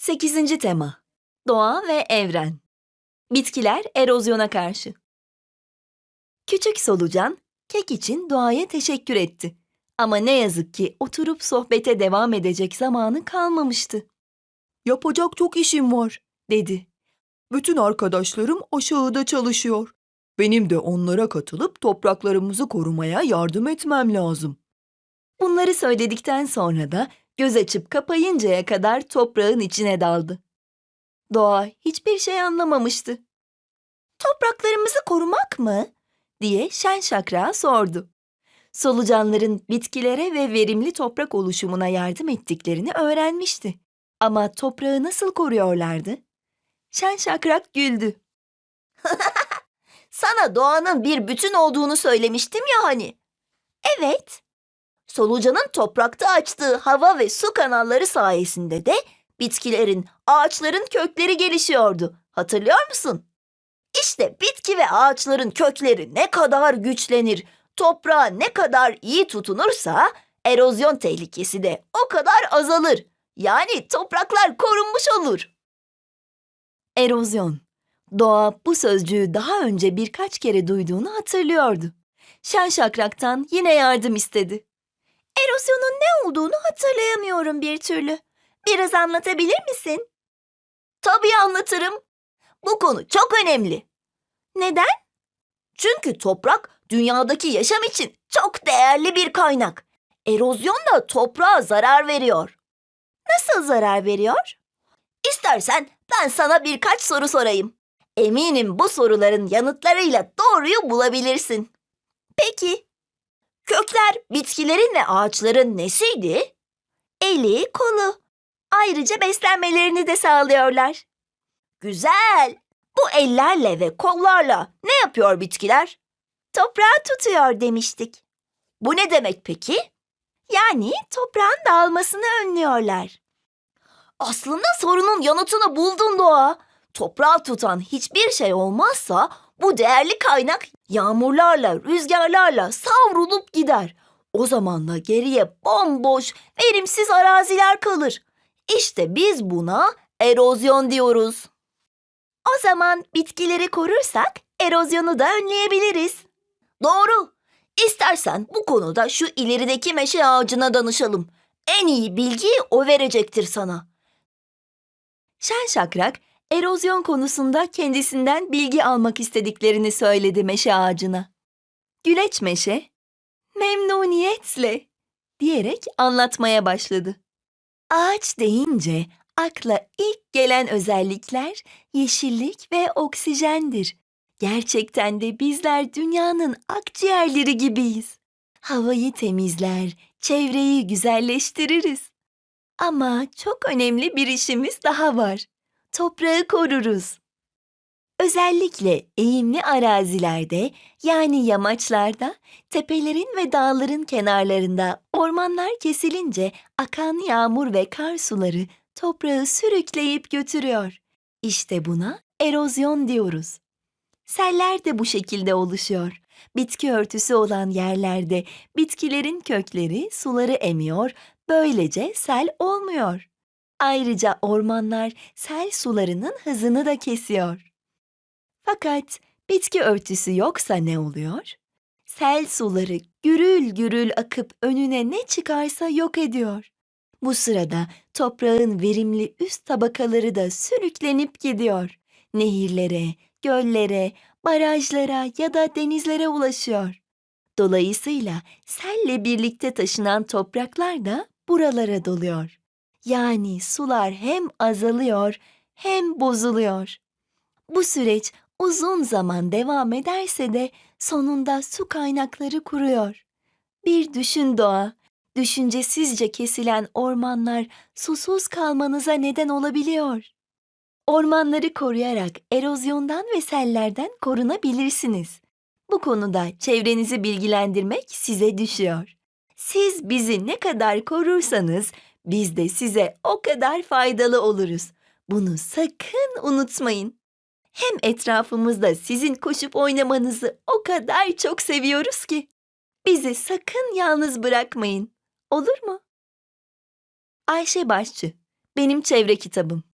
8. tema Doğa ve evren Bitkiler erozyona karşı Küçük solucan kek için doğaya teşekkür etti. Ama ne yazık ki oturup sohbete devam edecek zamanı kalmamıştı. Yapacak çok işim var, dedi. Bütün arkadaşlarım aşağıda çalışıyor. Benim de onlara katılıp topraklarımızı korumaya yardım etmem lazım. Bunları söyledikten sonra da göz açıp kapayıncaya kadar toprağın içine daldı. Doğa hiçbir şey anlamamıştı. Topraklarımızı korumak mı? diye şen şakra sordu. Solucanların bitkilere ve verimli toprak oluşumuna yardım ettiklerini öğrenmişti. Ama toprağı nasıl koruyorlardı? Şen şakrak güldü. Sana doğanın bir bütün olduğunu söylemiştim ya hani. Evet. Solucanın toprakta açtığı hava ve su kanalları sayesinde de bitkilerin, ağaçların kökleri gelişiyordu. Hatırlıyor musun? İşte bitki ve ağaçların kökleri ne kadar güçlenir, toprağa ne kadar iyi tutunursa erozyon tehlikesi de o kadar azalır. Yani topraklar korunmuş olur. Erozyon. Doğa bu sözcüğü daha önce birkaç kere duyduğunu hatırlıyordu. Şen şakraktan yine yardım istedi. Erozyonun ne olduğunu hatırlayamıyorum bir türlü. Biraz anlatabilir misin? Tabii anlatırım. Bu konu çok önemli. Neden? Çünkü toprak dünyadaki yaşam için çok değerli bir kaynak. Erozyon da toprağa zarar veriyor. Nasıl zarar veriyor? İstersen ben sana birkaç soru sorayım. Eminim bu soruların yanıtlarıyla doğruyu bulabilirsin. Peki. Kökler bitkilerin ve ağaçların nesiydi? Eli, kolu. Ayrıca beslenmelerini de sağlıyorlar. Güzel. Bu ellerle ve kollarla ne yapıyor bitkiler? Toprağı tutuyor demiştik. Bu ne demek peki? Yani toprağın dağılmasını önlüyorlar. Aslında sorunun yanıtını buldun Doğa. Toprağı tutan hiçbir şey olmazsa bu değerli kaynak yağmurlarla, rüzgarlarla savrulup gider. O zaman da geriye bomboş, verimsiz araziler kalır. İşte biz buna erozyon diyoruz. O zaman bitkileri korursak erozyonu da önleyebiliriz. Doğru. İstersen bu konuda şu ilerideki meşe ağacına danışalım. En iyi bilgiyi o verecektir sana. Şen şakrak erozyon konusunda kendisinden bilgi almak istediklerini söyledi meşe ağacına. Güleç meşe, memnuniyetle diyerek anlatmaya başladı. Ağaç deyince akla ilk gelen özellikler yeşillik ve oksijendir. Gerçekten de bizler dünyanın akciğerleri gibiyiz. Havayı temizler, çevreyi güzelleştiririz. Ama çok önemli bir işimiz daha var. Toprağı koruruz. Özellikle eğimli arazilerde yani yamaçlarda, tepelerin ve dağların kenarlarında ormanlar kesilince akan yağmur ve kar suları toprağı sürükleyip götürüyor. İşte buna erozyon diyoruz. Seller de bu şekilde oluşuyor. Bitki örtüsü olan yerlerde bitkilerin kökleri suları emiyor, böylece sel olmuyor. Ayrıca ormanlar sel sularının hızını da kesiyor. Fakat bitki örtüsü yoksa ne oluyor? Sel suları gürül gürül akıp önüne ne çıkarsa yok ediyor. Bu sırada toprağın verimli üst tabakaları da sürüklenip gidiyor. Nehirlere, göllere, barajlara ya da denizlere ulaşıyor. Dolayısıyla selle birlikte taşınan topraklar da buralara doluyor. Yani sular hem azalıyor hem bozuluyor. Bu süreç uzun zaman devam ederse de sonunda su kaynakları kuruyor. Bir düşün doğa, düşüncesizce kesilen ormanlar susuz kalmanıza neden olabiliyor. Ormanları koruyarak erozyondan ve sellerden korunabilirsiniz. Bu konuda çevrenizi bilgilendirmek size düşüyor. Siz bizi ne kadar korursanız biz de size o kadar faydalı oluruz. Bunu sakın unutmayın. Hem etrafımızda sizin koşup oynamanızı o kadar çok seviyoruz ki. Bizi sakın yalnız bırakmayın. Olur mu? Ayşe Başçı, benim çevre kitabım.